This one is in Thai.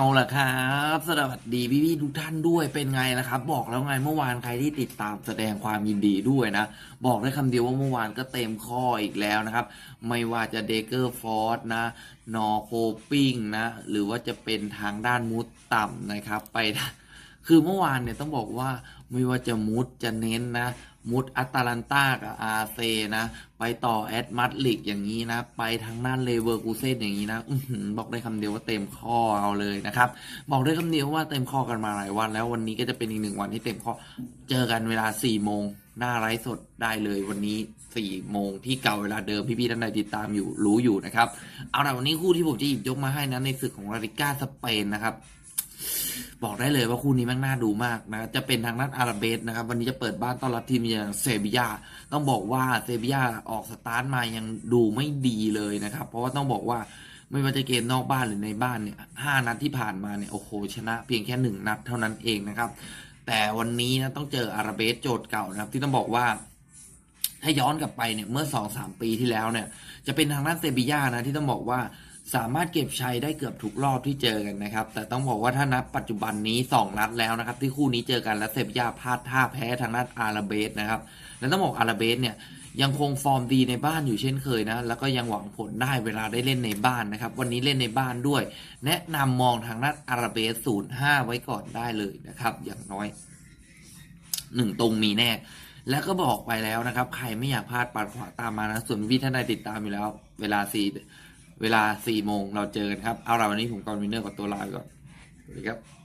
เอาละครับสวัสดีพี่ๆทุกท่านด้วยเป็นไงล่ะครับ บอกแล้วไงเมื่อวานใครที่ติดตามแสดงความยินดีด้วยนะ บอกได้คำเดียวว่าเมื่อวานก็เต็มข้ออีกแล้วนะครับ ไม่ว่าจะเดเกอร์ฟอร์ดนะนอโคปิ้งนะ หรือว่าจะเป็นทางด้านมุดต่ำนะครับ ไป คือเมื่อวานเนี่ยต้องบอกว่าไม่ว่าจะมุดจะเน้นนะ มุดอัตแลนตากับอาเซนะ ไปต่อแอดมัดลิกอย่างนี้นะ ไปทางด้านเลเวอร์กูเซนอย่างนี้นะอืบอกได้คำเดียวว่าเต็มข้อเอาเลยนะครับ บอกได้คำเดียวว่าเต็มข้อกันมาหลายวัน แล้ววันนี้ก็จะเป็นอีกหนึ่งวันที่เต็มข้อ เจอกันเวลา4ี่โมงหน้าไลฟ์สดได้เลยวันนี้4ี่โมงที่เก่าเวลาเดิมพี่ๆท่านใดติดตามอยู่รู้อยู่นะครับ เอาละวันนี้คู่ที่ผมจะหยิบยกมาให้นะในศึกของลาลิก้าสเปนนะครับ บอกได้เลยว่าคู่นี้แม่งน่าดูมากนะจะเป็นทางด้านอาราเบสนะครับ วันนี้จะเปิดบ้านต้อนรับทีมอย่างเซบียาต้องบอกว่าเซบียาออกสตาร์ทมายังดูไม่ดีเลยนะครับ เพราะว่าต้องบอกว่าไม่ว่าจะเกมนอกบ้านหรือในบ้านเนี่ยห้านัดที่ผ่านมาเนี่ยโอ้โหชนะเพียงแค่หนึ่งนัดเท่านั้นเองนะครับ แต่วันนี้นะต้องเจออาราเบสโจทย์เก่านะครับ ที่ต้องบอกว่าถ้าย้อนกลับไปเนี่ยเมื่อสองสามปีที่แล้วเนี่ย จะเป็นทางด้านเซบียานะที่ต้องบอกว่า สามารถเก็บชัยได้เกือบทุกรอบที่เจอกันนะครับ แต่ต้องบอกว่าถ้านับปัจจุบันนี้ 2 นัดแล้วนะครับ ที่คู่นี้เจอกันและเซบียาพลาดท่าแพ้ทางด้านอาราเบสนะครับ และต้องบอกอาราเบสเนี่ยยังคงฟอร์มดีในบ้านอยู่เช่นเคยนะ แล้วก็ยังหวังผลได้เวลาได้เล่นในบ้านนะครับ วันนี้เล่นในบ้านด้วย แนะนำมองทางด้านอาราเบสศูนย์ห้าไว้ก่อนได้เลยนะครับ อย่างน้อยหนึ่งตรงมีแน่ แล้วก็บอกไปแล้วนะครับ ใครไม่อยากพลาดปัดขวาตามมานะ ส่วนพี่ท่านใดติดตามอยู่แล้ว เวลาสี่ เวลาสี่โมงเราเจอกันครับ เอาละวันนี้ผมกอนวินเนอร์กับตัวลาไปก่อน สวัสดีครับ